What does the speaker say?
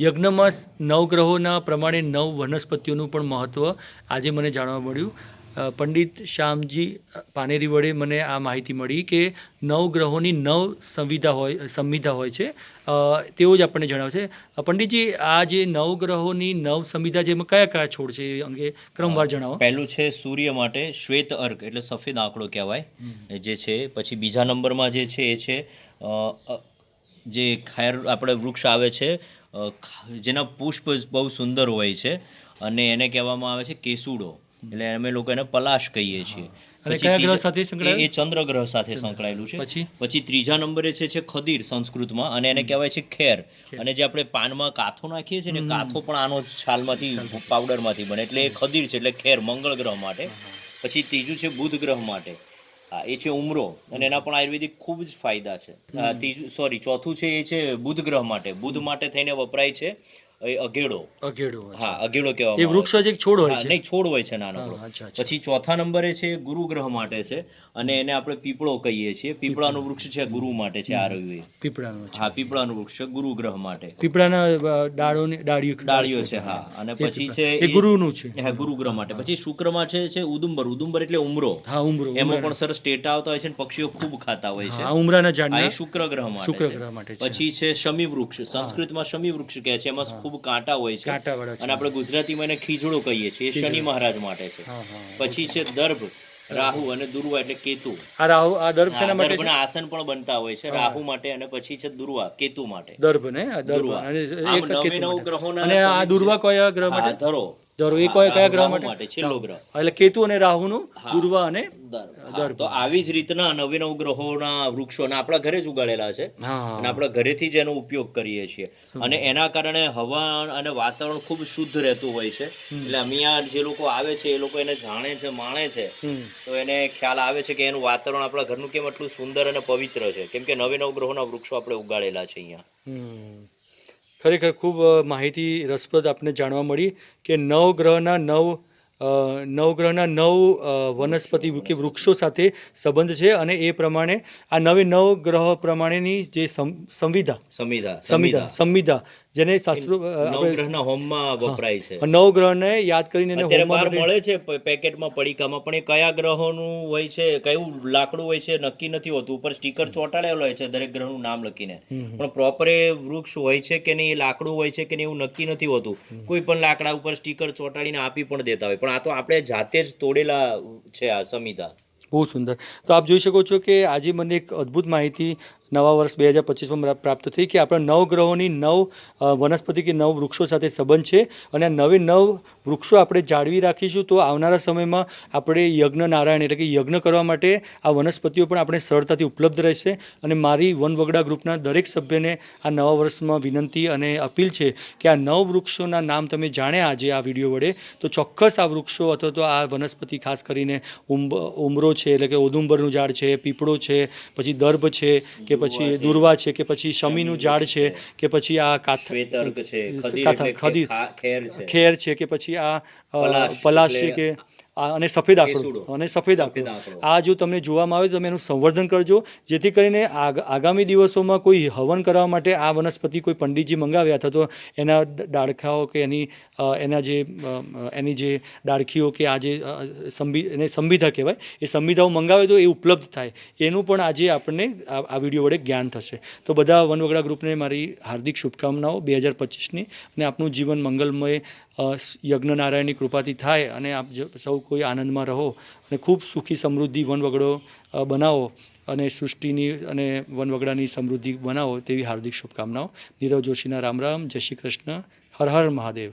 યજ્ઞમાં નવગ્રહોના પ્રમાણે નવ વનસ્પતિઓનું પણ મહત્ત્વ આજે મને જાણવા મળ્યું. પંડિત શ્યામજી પાનેરી વડે મને આ માહિતી મળી કે નવગ્રહોની નવ સંવિધા હોય સંવિધા હોય છે. તેઓ જ આપણને જણાવશે. પંડિતજી આ જે નવગ્રહોની નવ સંવિધા છે એમાં કયા કયા છોડ છે એ અંગે ક્રમવાર જણાવો. પહેલું છે સૂર્ય માટે શ્વેત અર્ક એટલે સફેદ આંકડો કહેવાય. જે છે પછી બીજા નંબરમાં જે છે એ છે જે ખેર આપણે વૃક્ષ આવે છે જેના પુષ્પ બહુ સુંદર હોય છે અને એને કહેવામાં આવે છે કેસુડો. એટલે અમે લોકો એને પલાશ કહીએ છીએ? એ- ચંદ્રગ્રહ સાથે સંકળાયેલું છે. પછી? પછી ત્રીજા નંબરે છે છે ખદીર સંસ્કૃતમાં અને એને કહેવાય છે ખેર. અને જે આપણે પાનમાં કાથો નાખીએ છીએ ને કાથો પણ આનો છાલમાંથી પાવડરમાંથી બને. એટલે એ ખદીર છે એટલે ખેર મંગળ ગ્રહ માટે. પછી ત્રીજું છે બુધ ગ્રહ માટે. હા એ છે ઉમરો. અને એના પણ આયુર્વેદિક ખૂબ જ ફાયદા છે. ત્રીજું સોરી ચોથું છે એ છે બુધ ગ્રહ માટે. બુધ માટે થઈને વપરાય છે. એ અઘેડો અગેડો હા અઘેડો એ વૃક્ષ જ એક છોડ હોય છે. નહીં છોડ હોય છે નાનો. પછી ચોથા નંબરે છે ગુરુ ગ્રહ માટે છે અને એને આપણે પીપળો કહીએ છીએ. પીપળાનું વૃક્ષ છે ગુરુ માટે છે આ રહ્યું એ પીપળાનો હા પીપળાનું વૃક્ષ છે ગુરુ ગ્રહ માટે. પીપળાના ડાળોની ડાળીઓ ડાળીઓ છે હા. અને પછી છે એ ગુરુનું છે. હા ગુરુ ગ્રહ માટે પછી શુક્રમાં છે છે ઉદુંબર. ઉદુંબર એટલે ઉમરો. હા ઉમરો એમાં પણ સરસ ટેટા આવતા હોય છે અને પક્ષીઓ ખૂબ ખાતા હોય છે. હા ઉમરાના ઝાડના. શુક્ર ગ્રહ માટે શુક્ર ગ્રહ માટે પછી છે શમી વૃક્ષ. સંસ્કૃતમાં શમી વૃક્ષ કહે છે. એમાં ખૂબ કાંટા હોય છે. અને આપણે ગુજરાતીમાં એને ખીજડો કહીએ છીએ એ શનિ મહારાજ માટે છે. પછી છે દર્ભ રાહુ અને દુર્વા એટલે કેતુ. આ રાહુ આ દર્ભ શેના માટે છે? આસન પણ બનતા હોય છે રાહુ માટે અને પછી છે દુર્વા કેતુ માટે. દર્ભ. ને દુર્વા. અને નવે નવ ગ્રહોના અને આ દુર્વા છે. કયા ગ્રહ માટે? ધરો. ધરો એ હા, કયા ગ્રહ માટે? છેલ્લો ગ્રહ. એટલે કેતુ અને રાહુનું હા. દુર્વા અને તો આવી જ રીતના નવી નવ ગ્રહોના વૃક્ષો ને આપણા ઘરે જ ઉગાડેલા છે. અને આપણે ઘરેથી જ એનો ઉપયોગ કરીએ છીએ. અને એના કારણે હવા અને વાતાવરણ ખૂબ શુદ્ધ રહેતું હોય છે. એટલે અહીંયા જે લોકો આવે છે એ લોકો એને જાણે છે માણે છે. તો એને ખ્યાલ આવે છે કે એનું વાતાવરણ આપણા ઘરનું કેમ એટલું સુંદર અને પવિત્ર છે. કેમ કે નવે નવ ગ્રહોના વૃક્ષો આપણે ઉગાડેલા છે અહીંયા. ખરેખર ખૂબ માહિતી રસપ્રદ આપને જાણવા મળી કે નવ ગ્રહના નવ અ, નવ નવ વનસ્પતિ કે વૃક્ષો સાથે સંબંધ છે અને એ પ્રમાણે આ નવે નવ ગ્રહ પ્રમાણેની જે સંવિધા. સંવિધા સંવિધા સંવિધા. જેને શાસ્ત્રો નવગ્રહના હોમમાં વપરાય છે. નવગ્રહને યાદ કરીને એને બહાર મળે છે પેકેટમાં પડીકામાં પણ એ કયા ગ્રહોનું હોય છે કયું લાકડું હોય છે નક્કી નથી હોતું. ઉપર સ્ટીકર ચોંટાડેલો હોય છે દરેક ગ્રહનું નામ લખીને. પણ પ્રોપર એ વૃક્ષ હોય છે કે નહીં એ લાકડું હોય છે કે નહીં એવું નક્કી નથી હોતું. કોઈ પણ લાકડા ઉપર સ્ટીકર ચોંટાડીને આપી પણ દેતા હોય. પણ આ તો આપણે જાતે જ તોડેલા છે આ સંવિધાન. બહુ સુંદર. તો આપ જોઈ શકો છો કે આજે મને એક અદ્ભુત માહિતી નવા વર્ષ બે હજાર પચીસમાં પ્રાપ્ત થઈ કે આપણા નવ ગ્રહોની નવ વનસ્પતિ કે નવ વૃક્ષો સાથે સંબંધ છે અને નવે નવ વૃક્ષો આપણે જાળવી રાખીશું તો આવનારા સમયમાં આપણે યજ્ઞ નારાયણ એટલે કે યજ્ઞ કરવા માટે આ વનસ્પતિઓ પણ આપણે સરળતાથી ઉપલબ્ધ રહેશે. અને મારી વનવગડા ગ્રુપના દરેક સભ્યને આ નવા વર્ષમાં વિનંતી અને અપીલ છે કે આ નવ વૃક્ષોના નામ તમે જાણ્યા આજે આ વીડિયો વડે, તો ચોક્કસ આ વૃક્ષો અથવા તો આ વનસ્પતિ ખાસ કરીને ઉંબ, ઉમરો છે એટલે કે ઓદુંબરનું ઝાડ છે, પીપળો છે, પછી દર્ભ છે, કે પછી દુર્વા છે કે પછી શમીનું ઝાડ છે કે પછી આ કાથ શ્વેતર્ક છે ખેર છે કે પછી આ પલાશ છે કે અને સફેદ આંકડો. અને સફેદ આંકડો. આ જો તમને જોવામાં આવે તો તમે એનું સંવર્ધન કરજો જેથી કરીને આગ- આગામી દિવસોમાં કોઈ હવન કરવા માટે આ વનસ્પતિ કોઈ પંડિતજી મંગાવે અથવા તો એના ડાળખાઓ કે એની એના જે એની જે ડાળખીઓ કે આ જે અ, એને સંવિધા કહેવાય એ સંવિધાઓ મંગાવે તો એ ઉપલબ્ધ થાય એનું પણ આજે આપણને આ વીડિયો વડે જ્ઞાન થશે તો બધા વનવગડા ગ્રુપને મારી હાર્દિક શુભકામનાઓ બે હજાર પચીસની અને આપનું જીવન મંગલમય યજ્ઞનારાયણની યજ્ઞ નારાયણની કૃપાથી થાય અને આપ જ- સૌ કોઈ આનંદમાં રહો અને ખૂબ સુખી સમૃદ્ધિ વનવગડો બનાવો અને સૃષ્ટિની અને વનવગડાની સમૃદ્ધિ બનાવો તેવી હાર્દિક શુભકામનાઓ. નીરવ જોશીના રામ રામ, જય શ્રી કૃષ્ણ, હર હર મહાદેવ.